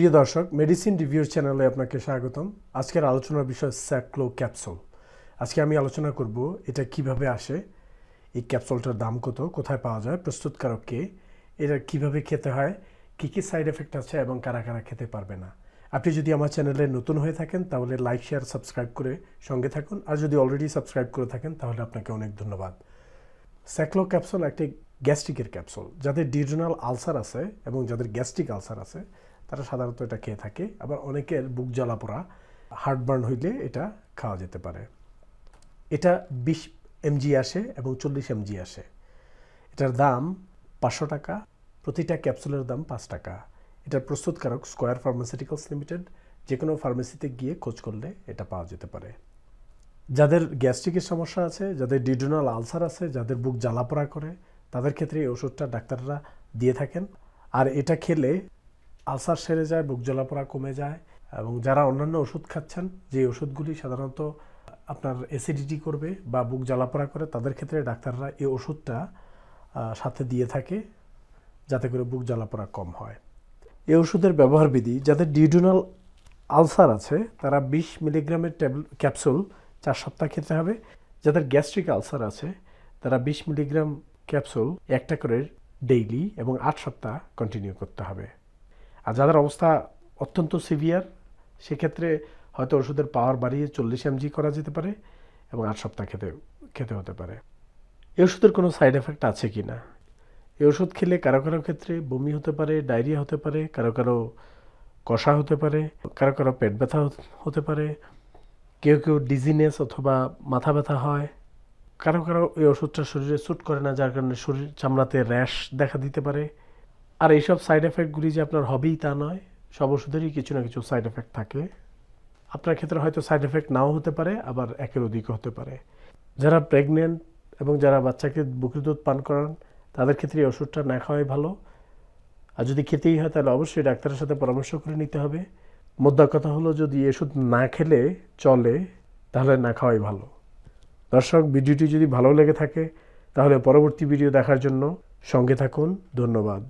প্রিয় দর্শক medicine review চ্যানেলে আপনাকে স্বাগতম। আজকের আলোচনার বিষয় স্যাক্লো ক্যাপসুল আজকে আমি আলোচনা করব এটা কীভাবে আসে, এই ক্যাপসুলটার দাম কত, কোথায় পাওয়া যায়, প্রস্তুতকারক কে, এটা কীভাবে খেতে হয়, কী কী সাইড এফেক্ট আছে এবং কারা কারা খেতে পারবে না। আপনি যদি আমার চ্যানেলে নতুন হয়ে থাকেন, তাহলে লাইক শেয়ার সাবস্ক্রাইব করে সঙ্গে থাকুন। আর যদি অলরেডি সাবস্ক্রাইব করে থাকেন, তাহলে আপনাকে অনেক ধন্যবাদ। স্যাক্লো ক্যাপসুল একটি গ্যাস্ট্রিকের ক্যাপসুল যাদের ডিজনাল আলসার আছে এবং যাদের গ্যাস্ট্রিক আলসার আছে তারা সাধারণত এটা খেয়ে থাকে। আবার অনেকের বুক জ্বালা পোড়া হার্টবার্ন হইলে এটা খাওয়া যেতে পারে। এটা বিশ এমজি আসে এবং চল্লিশ এমজি আসে। এটার দাম পাঁচশো টাকা, প্রতিটা ক্যাপসুলের দাম পাঁচ টাকা। এটার প্রস্তুতকারক স্কোয়ার ফার্মাসিউটিক্যালস লিমিটেড যে কোনো ফার্মেসিতে গিয়ে খোঁজ করলে এটা পাওয়া যেতে পারে। যাদের গ্যাস্ট্রিকের সমস্যা আছে, যাদের ডিডোনাল আলসার আছে, যাদের বুক জ্বালাপোড়া করে, তাদের ক্ষেত্রে এই ওষুধটা ডাক্তাররা দিয়ে থাকেন। আর এটা খেলে আলসার সেরে যায়, বুক জ্বালাপোড়া কমে যায় এবং যারা অন্যান্য ওষুধ খাচ্ছেন যে ওষুধগুলি সাধারণত আপনার অ্যাসিডিটি করবে বা বুক জ্বালাপোড়া করে, তাদের ক্ষেত্রে ডাক্তাররা এই ওষুধটা সাথে দিয়ে থাকে যাতে করে বুক জ্বালাপোড়া কম হয়। এই ওষুধের ব্যবহার বিধি যাদের ডিউডোনাল আলসার আছে, তারা বিশ মিলিগ্রামের ট্যাবল ক্যাপসুল চার সপ্তাহ খেতে হবে। যাদের গ্যাস্ট্রিক আলসার আছে, তারা বিশ মিলিগ্রাম ক্যাপসুল একটা করে ডেইলি এবং আট সপ্তাহ কন্টিনিউ করতে হবে। আর যাদের অবস্থা অত্যন্ত সিভিয়ার সেক্ষেত্রে হয়তো ওষুধের পাওয়ার বাড়িয়ে চল্লিশ এমজি করা যেতে পারে এবং আট সপ্তাহ খেতে খেতে হতে পারে। এই ওষুধের কোনো সাইড এফেক্ট আছে কি না? এই ওষুধ খেলে কারও কারও ক্ষেত্রে বমি হতে পারে ডায়রিয়া হতে পারে, কারও কারও কষা হতে পারে, কারও কারও পেট ব্যথা হতে পারে, কেউ কেউ ডিজিনেস অথবা মাথা ব্যথা হয়। কারও কারও এই ওষুধটা শরীরে স্যুট করে না, যার কারণে শরীর চামড়াতে র্যাশ দেখা দিতে পারে। আর এইসব সাইড এফেক্টগুলি যে আপনার হবেই তা নয়, সব ওষুধেরই কিছু না কিছু সাইড এফেক্ট থাকে। আপনার ক্ষেত্রে হয়তো সাইড এফেক্ট নাও হতে পারে, আবার একের অধিকও হতে পারে। যারা প্রেগনেন্ট এবং যারা বাচ্চাকে বুকের দুধ পান করান, তাদের ক্ষেত্রে এই ওষুধটা না খাওয়াই ভালো। আর যদি খেতেই হয়, তাহলে অবশ্যই ডাক্তারের সাথে পরামর্শ করে নিতে হবে। মোদ্দা কথা হলো, যদি ওষুধ না খেলে চলে, তাহলে না খাওয়াই ভালো। দর্শক, ভিডিওটি যদি ভালো লেগে থাকে, তাহলে পরবর্তী ভিডিও দেখার জন্য সঙ্গে থাকুন। ধন্যবাদ।